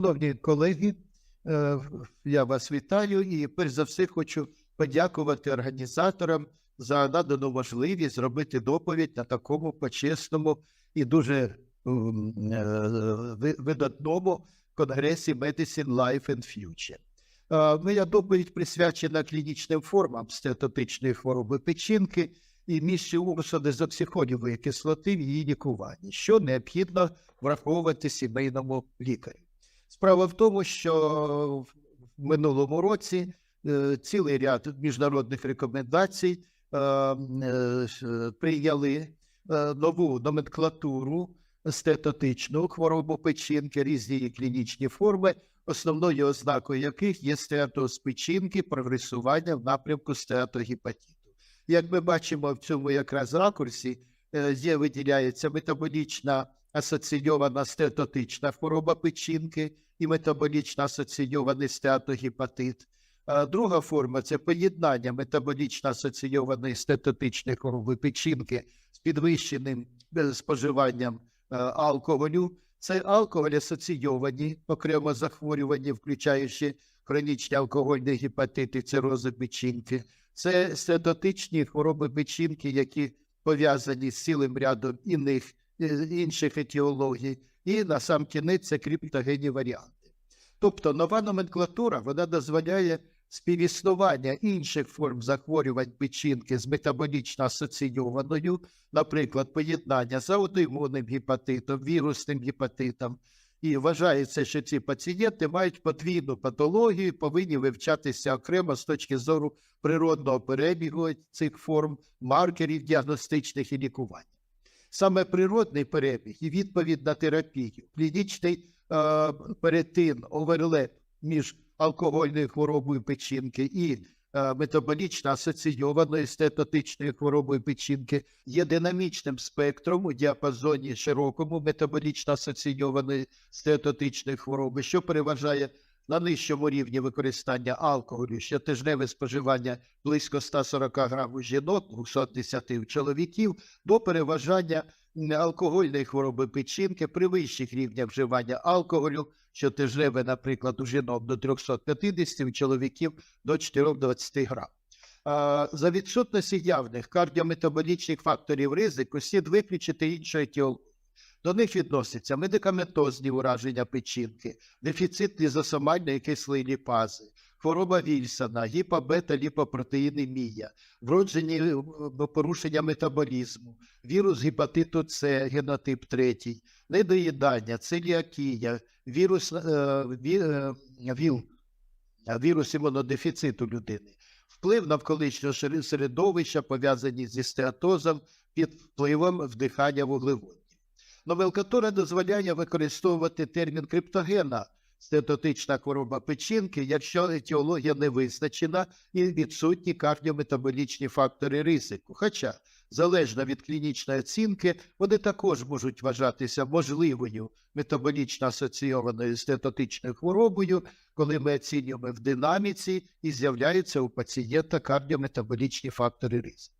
Шановні колеги, е, я вас вітаю і перш за все хочу подякувати організаторам за надану можливість зробити доповідь на такому почесному і дуже е, ви- видатному конгресі Medicine Life and Future. Е, Моя доповідь присвячена клінічним формам стеатотичної хвороби печінки і місці урусу дезоксихолівої кислоти в її лікуванні, що необхідно враховувати сімейному лікарю. Справа в тому, що в минулому році е, цілий ряд міжнародних рекомендацій е, е, прийняли нову номенклатуру стетотичну хворобу печінки, різні клінічні форми, основною ознакою яких є стеатоз печінки, прогресування в напрямку стеатогепатиту. Як ми бачимо в цьому якраз ракурсі, є виділяється метаболічна асоційована стеатотична хвороба печінки і метаболічно асоційований стеатогепатит. Друга форма це поєднання метаболічно асоційованої стеатотичної хвороби печінки з підвищеним е, споживанням е, алкоголю. Це алкоголь асоційовані окремо захворювання, включаючи хронічні алкогольні гепатити, цирози печінки. Це стеатотичні хвороби печінки, які пов'язані з цілим рядом іних інших етіологій, і на сам кінець це криптогенні варіанти. Тобто нова номенклатура вона дозволяє співіснування інших форм захворювань печінки з метаболічно асоційованою, наприклад, поєднання з аутоімунним гепатитом, вірусним гепатитом. І вважається, що ці пацієнти мають подвійну патологію, повинні вивчатися окремо з точки зору природного перебігу цих форм, маркерів діагностичних і лікування. Саме природний перебіг і відповідь на терапію, клінічний е, перетин, оверлеп між алкогольною хворобою печінки і е, метаболічно асоційованою стетотичною хворобою печінки є динамічним спектром у діапазоні широкому метаболічно асоційованої стетотичної хвороби, що переважає на нижчому рівні використання алкоголю, щотижневе споживання близько 140 грам у жінок, 210 у чоловіків, до переважання алкогольної хвороби печінки при вищих рівнях вживання алкоголю, щотижневе, наприклад, у жінок до 350, у чоловіків до 420 грам. За відсутності явних кардіометаболічних факторів ризику слід виключити іншу етіологію. До них відносяться медикаментозні ураження печінки, дефіцит лізосомальної кислої ліпази, хвороба Вільсона, гіпобета-ліпопротеїнемія, вроджені е, порушення метаболізму, вірус гепатиту С, генотип 3, недоїдання, целіакія, вірус, е, е, віл, е, вірус імунодефіциту людини, вплив навколишнього середовища, пов'язані зі стеатозом під впливом вдихання вуглеводнів. Номенклатура дозволяє використовувати термін криптогена стетотична хвороба печінки, якщо етіологія не визначена і відсутні кардіометаболічні фактори ризику. Хоча, залежно від клінічної оцінки, вони також можуть вважатися можливою метаболічно асоційованою стетотичною хворобою, коли ми оцінюємо в динаміці і з'являються у пацієнта кардіометаболічні фактори ризику.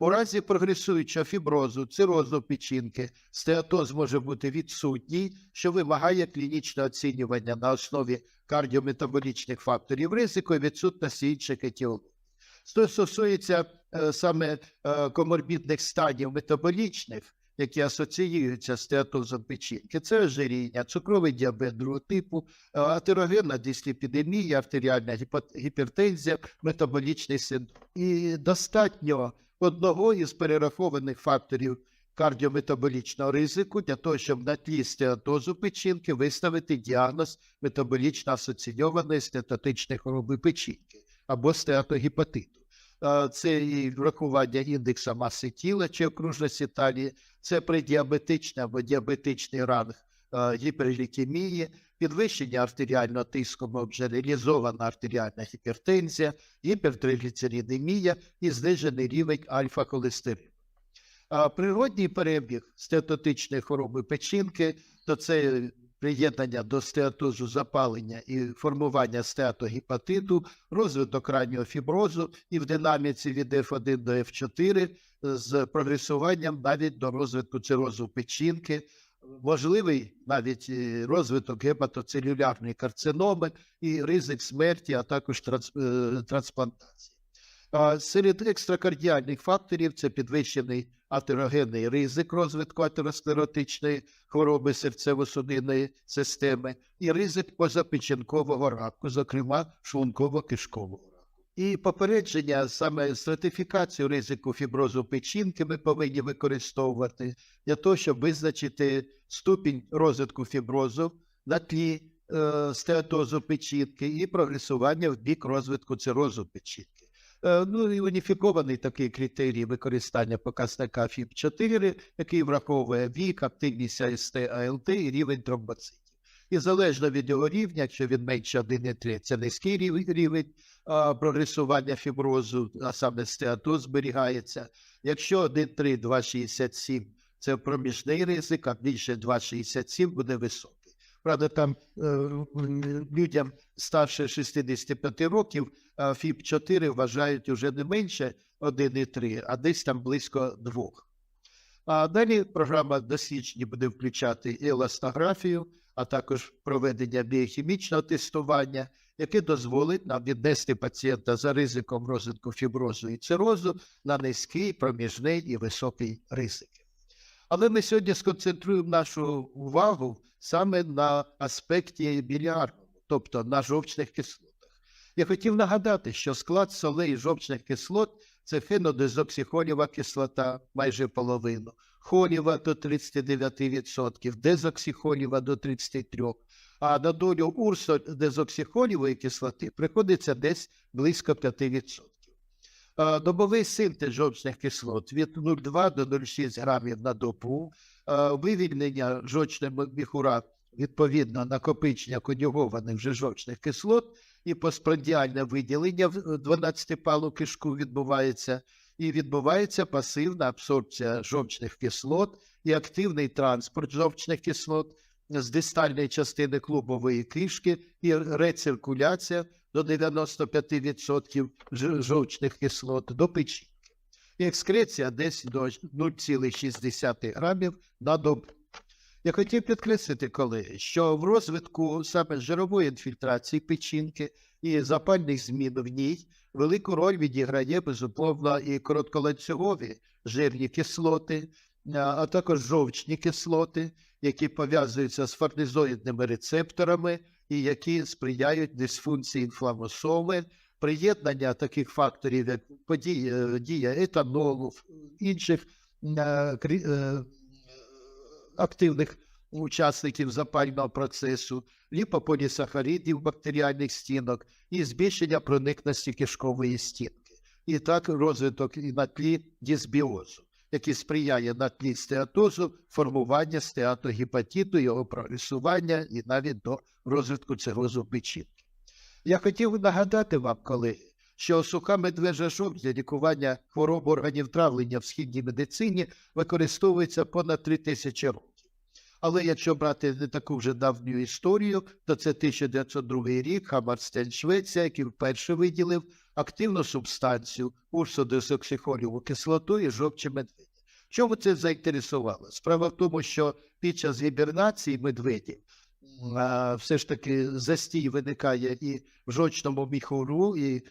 У разі прогресуючого фіброзу, цирозу печінки, стеатоз може бути відсутній, що вимагає клінічного оцінювання на основі кардіометаболічних факторів ризику і відсутності інших етіологій. Що стосується е, саме е, коморбідних станів метаболічних, які асоціюються з стеатозом печінки, це ожиріння, цукровий діабет другого типу, е, атерогенна дисліпідемія, артеріальна гіпертензія, метаболічний синдром. І достатньо одного із перерахованих факторів кардіометаболічного ризику для того, щоб на тлі стеатозу печінки виставити діагноз метаболічно асоційованої стеатотичної хвороби печінки або стеатогепатиту. Це і врахування індекса маси тіла чи окружності талії, це предіабетичний або діабетичний ранг гіперлікемії, підвищення артеріального тиску, реалізована артеріальна гіпертензія, гіпертригліцеридемія і знижений рівень альфа-холестерину. Природній перебіг стеатотичної хвороби печінки, то це приєднання до стеатозу запалення і формування стеатогепатиту, розвиток раннього фіброзу і в динаміці від F1 до F4 з прогресуванням навіть до розвитку цирозу печінки, можливий навіть е, розвиток гепатоцелюлярної карциноми і ризик смерті, а також е, трансплантації. А Серед екстракардіальних факторів це підвищений атерогенний ризик розвитку атеросклеротичної хвороби серцево-судинної системи і ризик позапечінкового раку, зокрема шлунково-кишкового раку. І попередження саме стратифікацію ризику фіброзу печінки ми повинні використовувати для того, щоб визначити ступінь розвитку фіброзу на тлі е, стеатозу печінки і прогресування в бік розвитку цирозу печінки. Е, Ну і уніфікований такий критерій використання показника ФІБ-4, який враховує вік, активність АСТ, АЛТ і рівень тромбоцитів. І залежно від його рівня, якщо він менше 1,3, це низький рівень, а, прогресування фіброзу, а саме стеатоз зберігається. Якщо 1,3, 2,67 це проміжний ризик, а більше 2,67 буде високий. Правда, там е, людям старше 65 років а ФІБ-4 вважають уже не менше 1,3, а десь там близько 2. А далі програма дослідження буде включати еластографію, а також проведення біохімічного тестування, яке дозволить нам віднести пацієнта за ризиком розвитку фіброзу і цирозу на низький, проміжний і високий ризики. Але ми сьогодні сконцентруємо нашу увагу саме на аспекті біліарному, тобто на жовчних кислотах. Я хотів нагадати, що склад солей жовчних кислот це фенодезоксихолєва кислота майже половину, холєва до 39%, дезоксихолєва до 33%, а на долю урсодезоксихолєвої кислоти приходиться десь близько 5%. Добовий синтез жовчних кислот від 0,2 до 0,6 грамів на добу, вивільнення жовчного міхура відповідно накопичення конюгованих вже жовчних кислот і постпрандіальне виділення в 12-палу кишку відбувається, і відбувається пасивна абсорбція жовчних кислот і активний транспорт жовчних кислот з дистальної частини клубової кишки і рециркуляція до 95% жовчних кислот до печінки. Екскреція десь до 0,6 грамів на добу. Я хотів підкреслити, колеги, що в розвитку саме жирової інфільтрації печінки і запальних змін в ній велику роль відіграє безумовно і коротколанцюгові жирні кислоти, а також жовчні кислоти, які пов'язуються з фарнезоїдними рецепторами і які сприяють дисфункції інфламосоми, приєднання таких факторів, як подія, дія етанолу, інших е, е, активних учасників запального процесу, ліпополісахаридів бактеріальних стінок і збільшення проникності кишкової стінки. І так розвиток і на тлі дисбіозу, який сприяє на тлі стеатозу формування стеатогепатиту, його прогресування і навіть до розвитку цирозу печінки. Я хотів нагадати вам, колеги, що суха медвежа жовч для лікування хвороб органів травлення в східній медицині використовується понад 3 тисячі років. Але якщо брати не таку вже давню історію, то це 1902 рік Хамарстен Швеція, який вперше виділив активну субстанцію урсодесоксихоліву кислоту і жовчі медведя. Чому це заінтересувало? Справа в тому, що під час гібернації медведів все ж таки застій виникає і в жовчному міхуру, і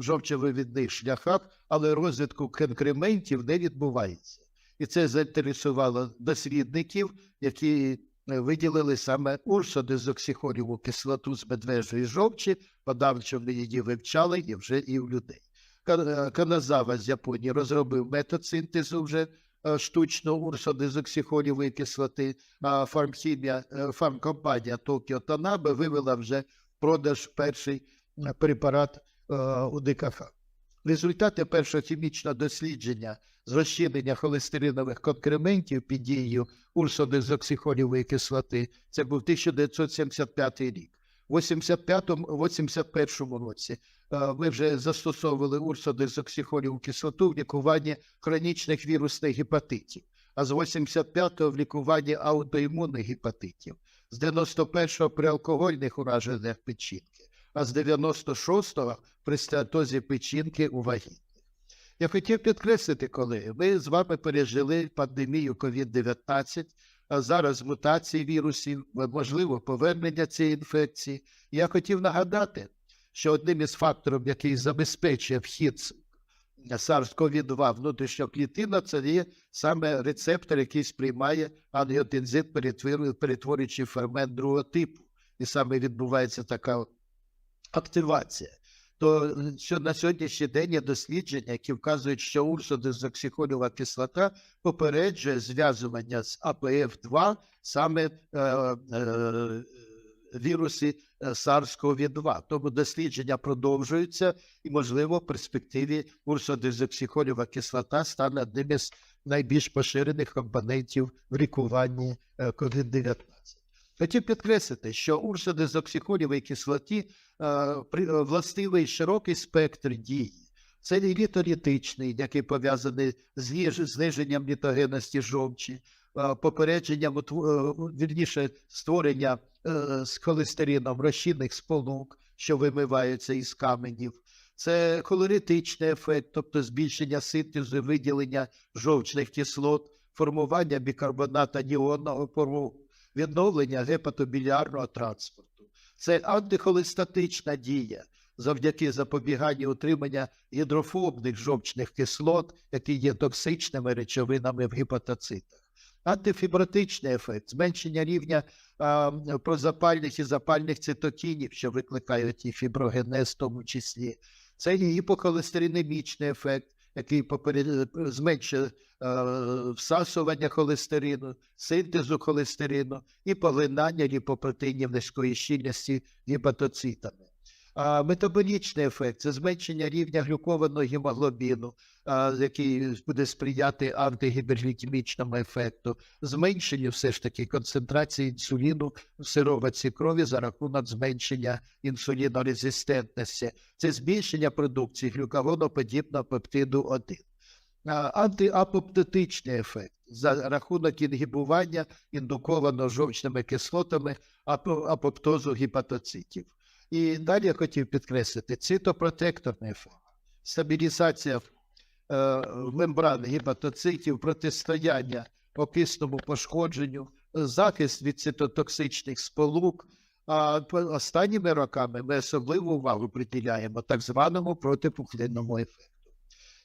жовчовивідних шляхах, але розвитку конкрементів не відбувається. І це заінтересувало дослідників, які е, виділили саме урсодезоксихоліву кислоту з медвежої жовчі, подавчо вони її вивчали і вже і в людей. Е, Каназава з Японії розробив метод синтезу вже е, штучно урсодезоксихолівої кислоти, а фармхімія, е, фармкомпанія Токіо Танабе вивела вже в продаж перший е, препарат е, у ДКХ. Результати першого хімічного дослідження з розчинення холестеринових конкрементів під дією урсодезоксихолівої кислоти це був 1975 рік. У 85-81 році е, ми вже застосовували урсодезоксихоліву кислоту в лікуванні хронічних вірусних гепатитів, а з 85-го в лікуванні аутоімунних гепатитів, з 91-го при алкогольних ураженнях печінки, а з 96-го при стеатозі печінки у вагітних. Я хотів підкреслити, колеги, ми з вами пережили пандемію COVID-19, а зараз мутації вірусів, можливо, повернення цієї інфекції. Я хотів нагадати, що одним із факторів, який забезпечує вхід SARS-CoV-2 внутрішньоклітинно, це є саме рецептор, який сприймає ангіотензин, перетворюючи фермент другого типу. І саме відбувається така активація. То що на сьогоднішній день є дослідження, які вказують, що урсодезоксихолюва кислота попереджує зв'язування з АПФ-2 саме е, е, віруси е, SARS-CoV-2. Тому дослідження продовжуються, і, можливо, в перспективі урсодезоксихолюва кислота стане одним із найбільш поширених компонентів в лікуванні е, COVID-19. Хотів підкреслити, що урсодезоксихолівій кислоті е, е, властивий широкий спектр дій. Це літолітичний, який пов'язаний з зниженням літогенності жовчі, е, попередженням вірніше створення з холестерином розчинних сполук, що вимиваються із каменів. Це холеритичний ефект, тобто збільшення синтезу виділення жовчних кислот, формування бікарбоната ніонного порогу, відновлення гепатобілярного транспорту. Це антихолестатична дія завдяки запобіганню утримання гідрофобних жовчних кислот, які є токсичними речовинами в гепатоцитах. Антифібротичний ефект, зменшення рівня а, прозапальних і запальних цитокінів, що викликають і фіброгенез в тому числі. Це і гіпохолестеринемічний ефект, який поперед... зменшує е, всасування холестерину, синтезу холестерину і поглинання ліпопротеїнів низької щільності гепатоцитами. Метаболічний ефект це зменшення рівня глюкованого гемоглобіну, який буде сприяти антигіперглікемічному ефекту, зменшенню все ж таки концентрації інсуліну в сироватці крові за рахунок зменшення інсулінорезистентності. Це збільшення продукції глюкагоноподібного пептиду 1. А, Антиапоптотичний ефект за рахунок інгібування індукованого жовчними кислотами апо- апоптозу гепатоцитів. І далі я хотів підкреслити цитопротекторний ефект, стабілізація е, мембран гепатоцитів, протистояння окисному пошкодженню, захист від цитотоксичних сполук. А останніми роками ми особливу увагу приділяємо так званому протипухлинному ефекту.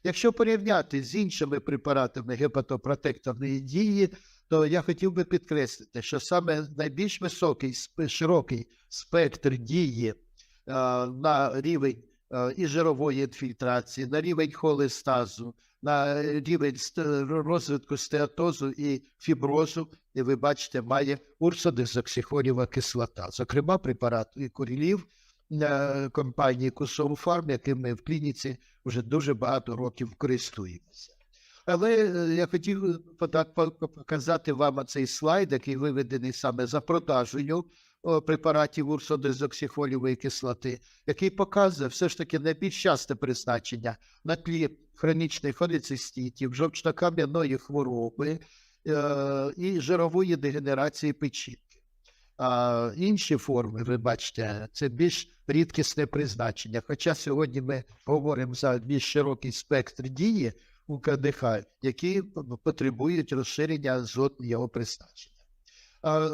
Якщо порівняти з іншими препаратами гепатопротекторної дії, то я хотів би підкреслити, що саме найбільш високий широкий спектр дії е, на рівень е, і жирової інфільтрації, на рівень холестазу, на рівень розвитку стеатозу і фіброзу, і ви бачите, має урсодезоксихолєва кислота, зокрема препарат і корілів е, компанії Кусомфарм, яким ми в клініці вже дуже багато років користуємося. Але е, я хотів показати вам цей слайд, який виведений саме за продажею препаратів урсодезоксихолівої кислоти, який показує все ж таки найбільш часте призначення на тлі хронічних холециститів, жовчно-кам'яної хвороби е, і жирової дегенерації печінки. А інші форми, ви бачите, це більш рідкісне призначення. Хоча сьогодні ми говоримо за більш широкий спектр дії у КДХ, які потребують розширення зон його призначення.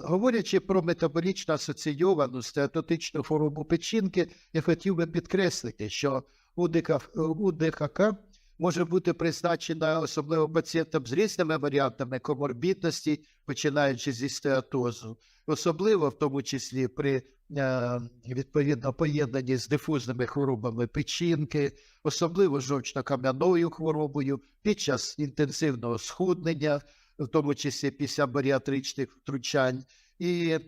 Говорячи про метаболічно асоційовану стеатотичну форму печінки, я хотів би підкреслити, що у ДХК може бути призначена особливо пацієнтам з різними варіантами коморбідності, починаючи зі стеатозу, особливо в тому числі при е, відповідно поєднанні з дифузними хворобами печінки, особливо жовчно-кам'яною хворобою під час інтенсивного схуднення, в тому числі після баріатричних втручань, і е,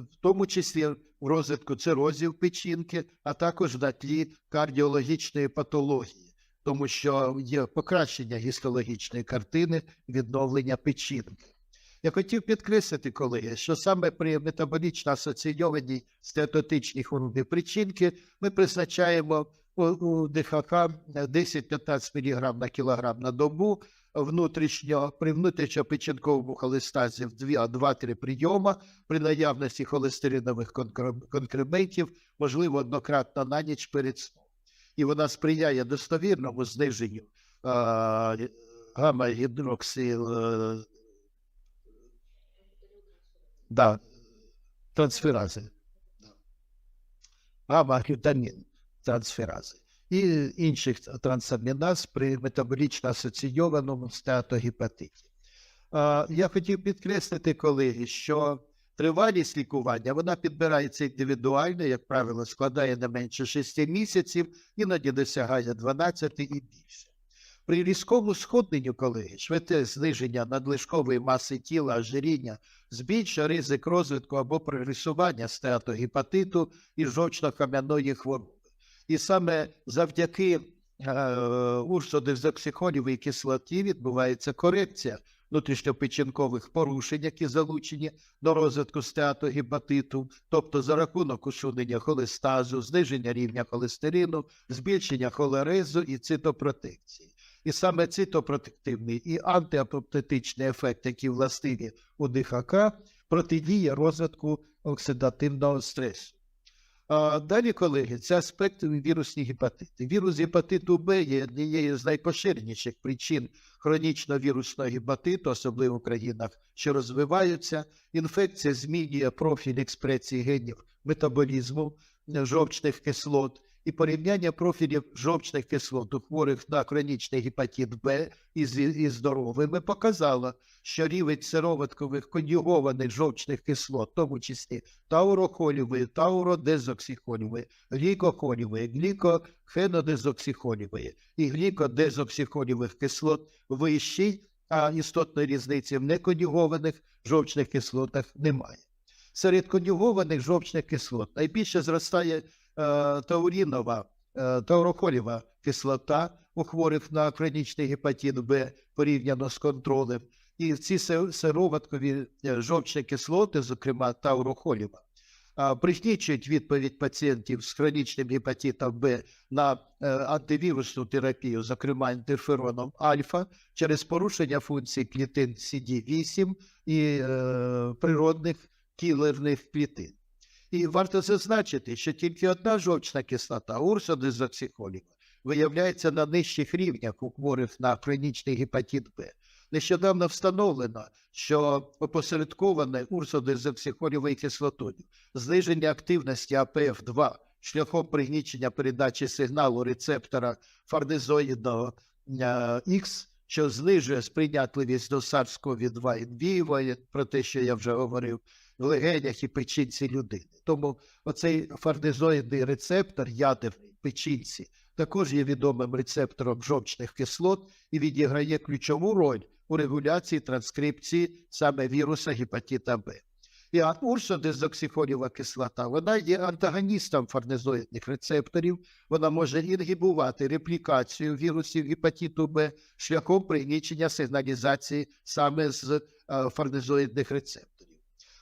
в тому числі в розвитку цирозів печінки, а також на тлі кардіологічної патології, тому що є покращення гістологічної картини відновлення печінки. Я хотів підкреслити, колеги, що саме при метаболічно асоційованій стеатотичній хворобі печінки ми призначаємо у ДХК 10-15 мг на кілограм на добу внутрішньо при внутрішньопечінковому холестазі в 2-3 прийома при наявності холестеринових конкрементів, можливо, однократно на ніч перед сном. І вона сприяє достовірному зниженню гамма-гідроксил да, трансферази. Гамма-глютамін трансферази і інших трансаміназ при метаболічно асоційованому стеатогепатиті. Я хотів підкреслити, колеги, що тривалість лікування вона підбирається індивідуально, як правило, складає не менше 6 місяців, іноді досягає 12 і більше. При різкому сходненню, колеги, швидке зниження надлишкової маси тіла, ожиріння збільшує ризик розвитку або прогресування стеатогепатиту і жовчно-кам'яної хвороби. І саме завдяки е, урсодезоксихолівій кислоті відбувається корекція внутрішньопечінкових порушень, які залучені до розвитку стеатогепатиту, тобто за рахунок усунення холестазу, зниження рівня холестерину, збільшення холерезу і цитопротекції. І саме цитопротективний і антиапоптетичний ефект, які властиві у ДХК, протидіє розвитку оксидативного стресу. Далі, колеги, це аспект вірусні гепатити. Вірус гепатиту Б є однією з найпоширеніших причин хронічного вірусного гепатиту, особливо в країнах, що розвиваються. Інфекція змінює профіль експресії генів метаболізму жовчних кислот. І порівняння профілів жовчних кислот у хворих на хронічний гепатит Б із, із здоровими показало, що рівень сироваткових конюгованих жовчних кислот, в тому числі таурохолівої, тауродезоксихолівої, глікохолівої, глікохенодезоксихолівої і глікодезоксихолівих кислот вищий, а істотної різниці в неконюгованих жовчних кислотах немає. Серед конюгованих жовчних кислот найбільше зростає таурінова, е, таурохолєва кислота у хворих на хронічний гепатит Б порівняно з контролем. І ці сироваткові е, жовчні кислоти, зокрема таурохолєва, а, пригнічують відповідь пацієнтів з хронічним гепатитом Б на е, антивірусну терапію, зокрема інтерфероном альфа, через порушення функцій клітин CD8 і е, природних кілерних клітин. І варто зазначити, що тільки одна жовчна кислота урсодезоксихоліва виявляється на нижчих рівнях у хворих на хронічний гепатит Б. Нещодавно встановлено, що опосередковане урсодезоксихолівою кислотою зниження активності АПФ-2 шляхом пригнічення передачі сигналу рецептора фарнезоїдного Х, що знижує сприйнятливість до SARS-CoV-2 інвіювання, про те, що я вже говорив, легенях і печінці людини. Тому оцей фарнезоїдний рецептор ядерний печінці також є відомим рецептором жовчних кислот і відіграє ключову роль у регуляції транскрипції саме віруса гепатита Б. І урсодезоксихоліва кислота вона є антагоністом фарнезоїдних рецепторів, вона може інгібувати реплікацію вірусів гепатиту Б шляхом пригнічення сигналізації саме з е, фарнезоїдних рецепторів.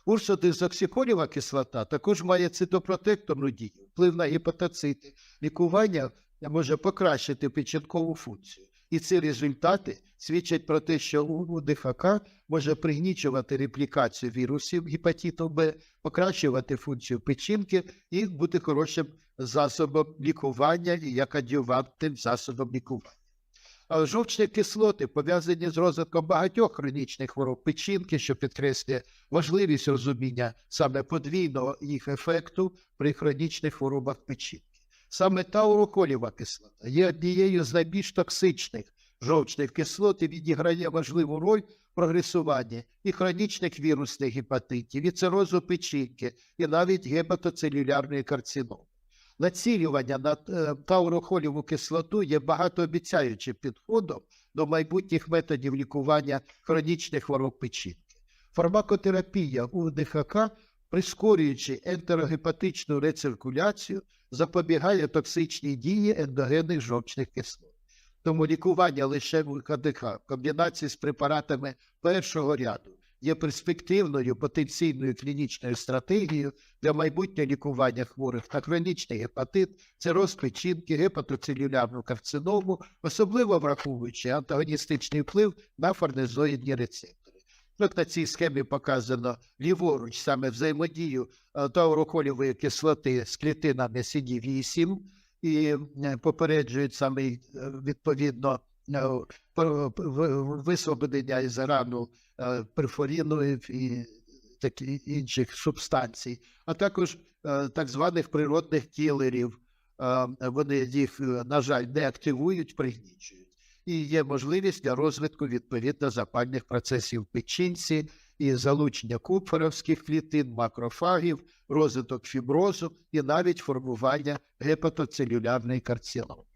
Урсодезоксихоліва кислота також має цитопротекторну дію, вплив на гепатоцити. Лікування може покращити печінкову функцію. І ці результати свідчать про те, що у ДХК може пригнічувати реплікацію вірусів гепатиту Б, покращувати функцію печінки і бути хорошим засобом лікування як адювантним засобом лікування. Жовчні кислоти пов'язані з розвитком багатьох хронічних хвороб печінки, що підкреслює важливість розуміння саме подвійного їх ефекту при хронічних хворобах печінки. Саме тауроколєва кислота є однією з найбільш токсичних жовчних кислот і відіграє важливу роль в прогресуванні і хронічних вірусних гепатитів, і цирозу печінки, і навіть гепатоцелюлярної карциноми. Націлювання на е, таурохоліву кислоту є багатообіцяючим підходом до майбутніх методів лікування хронічних хвороб печінки. Фармакотерапія у ДХК, прискорюючи ентерогепатичну рециркуляцію, запобігає токсичній дії ендогенних жовчних кислот. Тому лікування лише в КДК в комбінації з препаратами першого ряду є перспективною потенційною клінічною стратегією для майбутнього лікування хворих на хронічний гепатит, цироз печінки, гепатоцелюлярну карциному, особливо враховуючи антагоністичний вплив на фарнезоїдні рецептори. От на цій схемі показано ліворуч саме взаємодію е, тауроколівої кислоти з клітинами CD8 і е, попереджують саме е, відповідно висвободення із рану е, перфоріну і такі інших субстанцій, а також е, так званих природних кілерів. Е, Вони їх, е, на жаль, не активують, пригнічують. І є можливість для розвитку відповідно запальних процесів в печінці і залучення купфоровських клітин, макрофагів, розвиток фіброзу і навіть формування гепатоцелюлярної карциноми.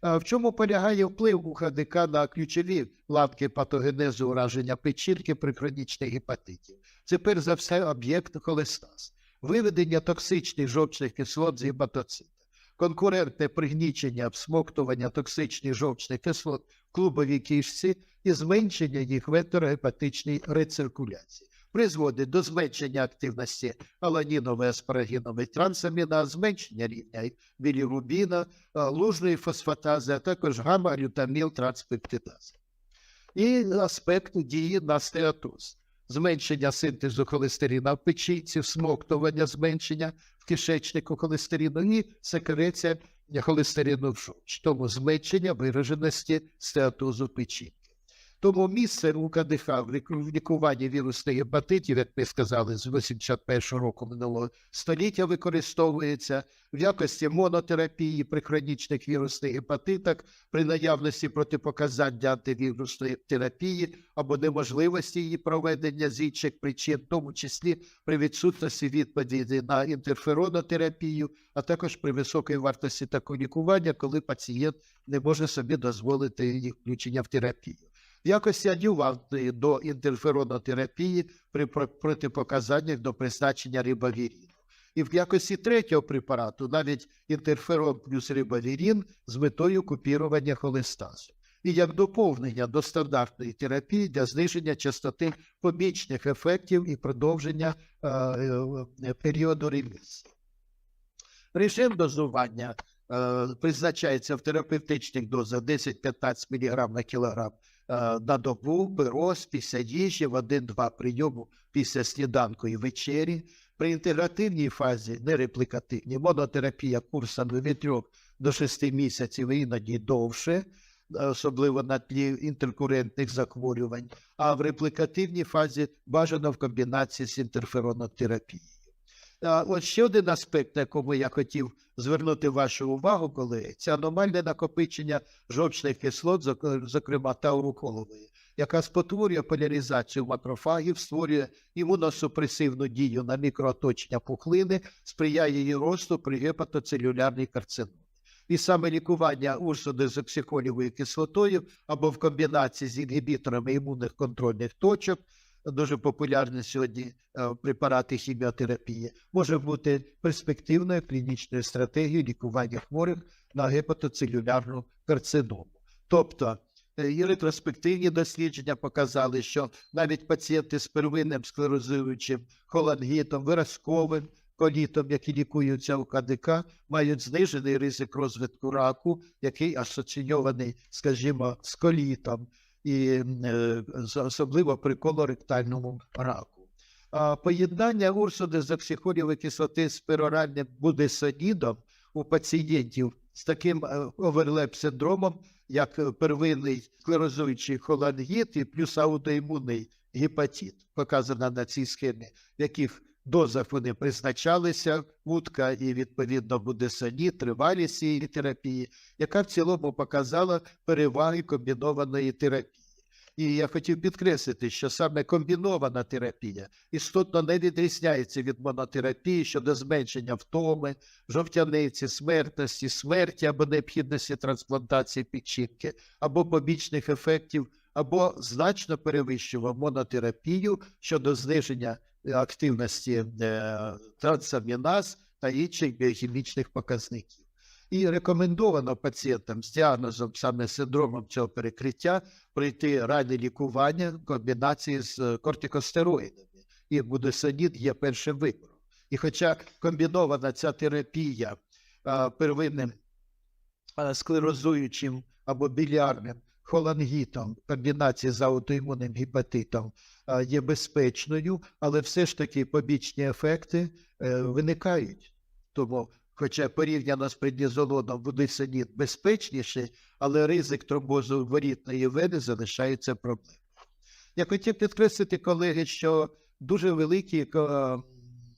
А В чому полягає вплив УХДК на ключові ланки патогенезу ураження печінки при хронічних гепатиті? Це перш за все об'єкт холестаз, виведення токсичних жовчних кислот з гепатоцита, конкурентне пригнічення всмоктування токсичних жовчних кислот в клубовій кишці і зменшення їх в ентерогепатичній рециркуляції. Призводить до зменшення активності аланінової аспарагінової трансаміназ, зменшення рівня білірубіна, е, лужної фосфатази, а також гамма-глютаміл транспептидази. І аспект дії на стеатоз. Зменшення синтезу холестерина в печінці, всмоктування зменшення в кишечнику холестерину і секреція холестерину в жовч, тому зменшення вираженості стеатозу печінки. Тому місце УКДХ в в лікуванні вірусних гепатитів, як ми сказали, з 81 року минулого століття використовується в якості монотерапії при хронічних вірусних гепатитах, при наявності протипоказань антивірусної терапії або неможливості її проведення з інших причин, в тому числі при відсутності відповіді на інтерферонотерапію, а також при високій вартості такого лікування, коли пацієнт не може собі дозволити їх включення в терапію в якості адювантної до інтерферонотерапії при протипоказаннях до призначення рибовіріну. І в якості третього препарату навіть інтерферон плюс рибовірін з метою купірування холестазу. І як доповнення до стандартної терапії для зниження частоти побічних ефектів і продовження е, е, періоду ремісії. Режим дозування е, призначається в терапевтичних дозах 10-15 мг на кілограм на добу, бероз після їжі в 1-2 прийому після сніданку і вечері. При інтегративній фазі нереплікативній монотерапія курсами від 3 до 6 місяців іноді довше, особливо на тлі інтеркурентних захворювань, а в реплікативній фазі бажано в комбінації з інтерферонотерапією. От ще один аспект, на якому я хотів звернути вашу увагу, колеги, це аномальне накопичення жовчних кислот, зок- зокрема тауруколової, яка спотворює поляризацію макрофагів, створює імуносупресивну дію на мікрооточення пухлини, сприяє її росту при гепатоцелюлярній карциномі. І саме лікування урсодезоксихолівою кислотою або в комбінації з інгібіторами імунних контрольних точок дуже популярні сьогодні е, препарати хіміотерапії, може бути перспективною клінічною стратегією лікування хворих на гепатоцелюлярну карциному. Тобто е, і ретроспективні дослідження показали, що навіть пацієнти з первинним склерозуючим холангітом, виразковим колітом, які лікуються у КДК, мають знижений ризик розвитку раку, який асоційований, скажімо, з колітом і е, особливо при колоректальному раку. Поєднання урсодезоксихолівої кислоти з пероральним будесонідом у пацієнтів з таким е, оверлеп-синдромом, як первинний склерозуючий холангіт і плюс аутоімунний гепатит, показана на цій схемі, в яких дозах вони призначалися, утка і відповідно будесонід, тривалість цієї терапії, яка в цілому показала переваги комбінованої терапії. І я хотів підкреслити, що саме комбінована терапія істотно не відрізняється від монотерапії щодо зменшення втоми, жовтяниці, смертності, смерті або необхідності трансплантації печінки, або побічних ефектів, або значно перевищував монотерапію щодо зниження активності е, трансаміназ та інших біохімічних показників. І рекомендовано пацієнтам з діагнозом саме синдромом цього перекриття пройти раннє лікування в комбінації з е, кортикостероїдами. І будесонід є першим вибором. І хоча комбінована ця терапія первинним склерозуючим або білярним холангітом комбінації з аутоімунним гепатитом є безпечною, але все ж таки побічні ефекти е, виникають. Тому, хоча порівняно з преднізолоном будесонід безпечніший, але ризик тромбозу ворітної вени залишається проблемою. Я хотів підкреслити, колеги, що дуже великі е,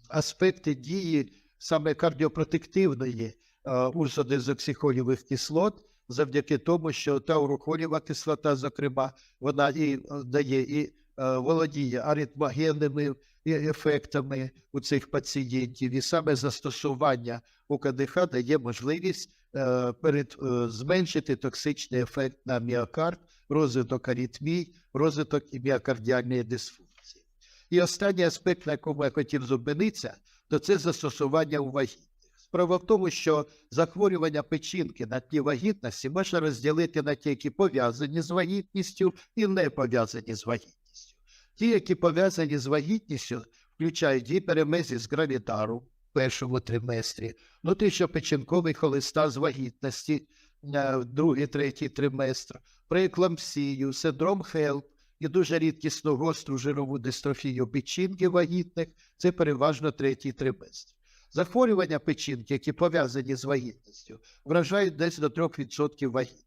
аспекти дії саме кардіопротективної е, урсодезоксихолівих кислот, завдяки тому, що та таурохоліва кислота, зокрема, вона і е, дає і е, володіє аритмогенними ефектами у цих пацієнтів, і саме застосування УКДХ дає можливість е, перед, е, зменшити токсичний ефект на міокард, розвиток аритмій, розвиток і міокардіальної дисфункції. І останній аспект, на якому я хотів зупинитися, то це застосування у вагітних. Справа в тому, що захворювання печінки на тлі вагітності можна розділити на ті, які пов'язані з вагітністю і не пов'язані з вагітністю. Ті, які пов'язані з вагітністю, включають гіперемезіс гравітару в першому триместрі, внутрішньопечінковий холестаз вагітності е, другий, третій триместр, прееклампсію, синдром ХЕЛП і дуже рідкісну гостру жирову дистрофію печінки вагітних це переважно третій триместр. Захворювання печінки, які пов'язані з вагітністю, вражають десь до 3% вагітних.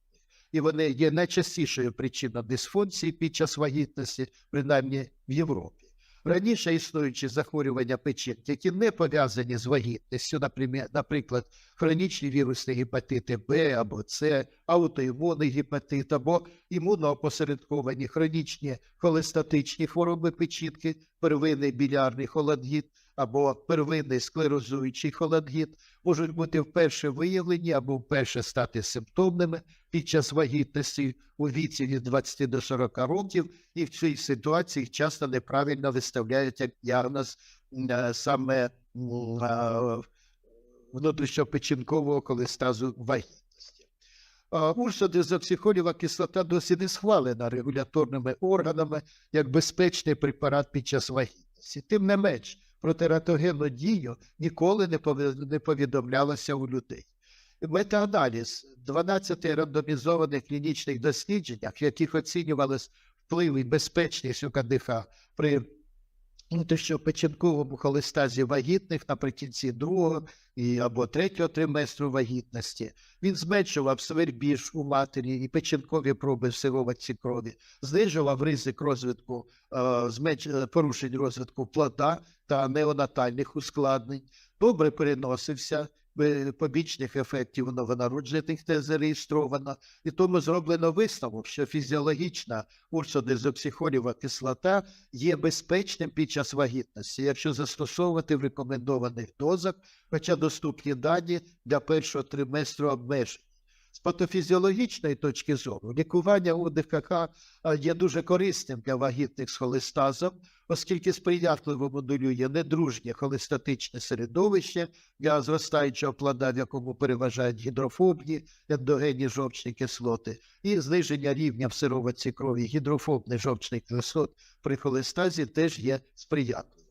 І вони є найчастішою причиною дисфункції під час вагітності, принаймні в Європі. Раніше існуючі захворювання печінки, які не пов'язані з вагітністю, наприклад, хронічні вірусні гепатити Б або С, аутоімунний гепатит або імуноопосередковані хронічні холестатичні хвороби печінки, первинний білярний холангіт або первинний склерозуючий холангіт, можуть бути вперше виявлені або вперше стати симптомними під час вагітності у віці від 20 до 40 років, і в цій ситуації часто неправильно виставляють як діагноз е, саме е, внутрішньопечінкового колестазу вагітності. А Урсодезоксихоліва кислота досі не схвалена регуляторними органами як безпечний препарат під час вагітності. Тим не менш, про тератогенну дію ніколи не пові- повідомлялося у людей. Метааналіз 12 рандомізованих клінічних дослідженнях, в яких оцінювалось вплив і безпечність УКДХ при внутрішньопечінковому холестазі вагітних наприкінці другого і або третього триместру вагітності. Він зменшував свербіж у матері і печінкові проби в сироватці крові, знижував ризик розвитку е, зменш... е, порушень розвитку плода та неонатальних ускладнень, добре переносився. Е, Побічних ефектів новонароджених не зареєстровано, і тому зроблено висновок, що фізіологічна урсодезоксихолєва кислота є безпечним під час вагітності, якщо застосовувати в рекомендованих дозах, хоча доступні дані для першого триместру обмежені. З патофізіологічної точки зору, лікування УДКК а, є дуже корисним для вагітних з холестазом, оскільки сприятливо моделює недружнє холестатичне середовище для зростаючого плода, в якому переважають гідрофобні ендогенні жовчні кислоти, і зниження рівня в сироватці крові гідрофобних жовчних кислот при холестазі теж є сприятливим.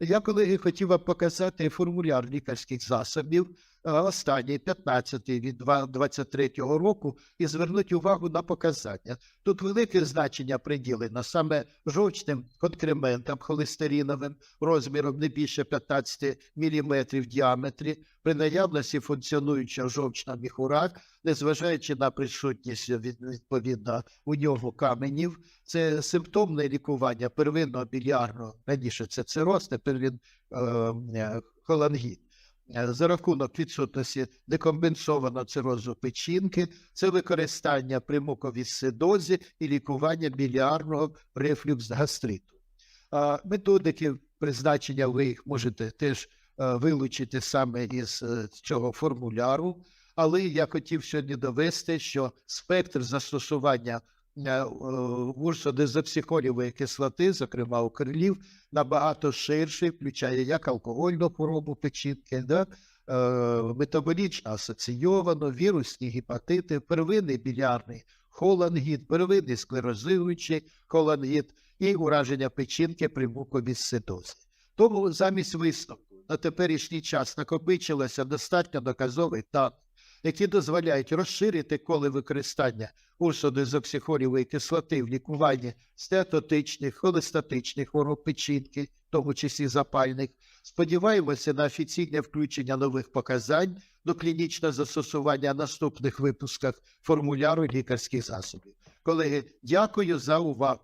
Я, колеги, хотів вам показати формуляр лікарських засобів, е, останній 15 від 23 року, і звернути увагу на показання. Тут велике значення приділено саме жовчним конкрементам холестериновим розміром не більше 15 мм в діаметрі, при наявності функціонуючого жовчного міхура, незважаючи на присутність відповідно у нього каменів, це симптомне лікування первинного білярного, раніше це цироз, тепер він е, е, холангіт. Е, За рахунок відсутності декомпенсованого цирозу печінки, це використання при муковісцидозі і лікування біліарного рефлюкс-гастриту. Методики призначення ви їх можете теж е, вилучити саме із е, цього формуляру. Але я хотів сьогодні довести, що спектр застосування е, урсодезоксихолівої кислоти, зокрема у крилів, набагато ширший, включає як алкогольну хворобу печінки, да? е, метаболічно асоційовано, вірусні гепатити, первинний білярний холангіт, первинний склерозуючий холангіт і ураження печінки при муковісцидозі. Тому замість висновку на теперішній час накопичилося достатньо доказовий даних, які дозволяють розширити коло використання урсодезоксихолівої кислоти в лікуванні стеатотичних, холестатичних хвороб печінки, в тому числі запальних. Сподіваємося на офіційне включення нових показань до клінічного застосування наступних випусках формуляру лікарських засобів. Колеги, дякую за увагу.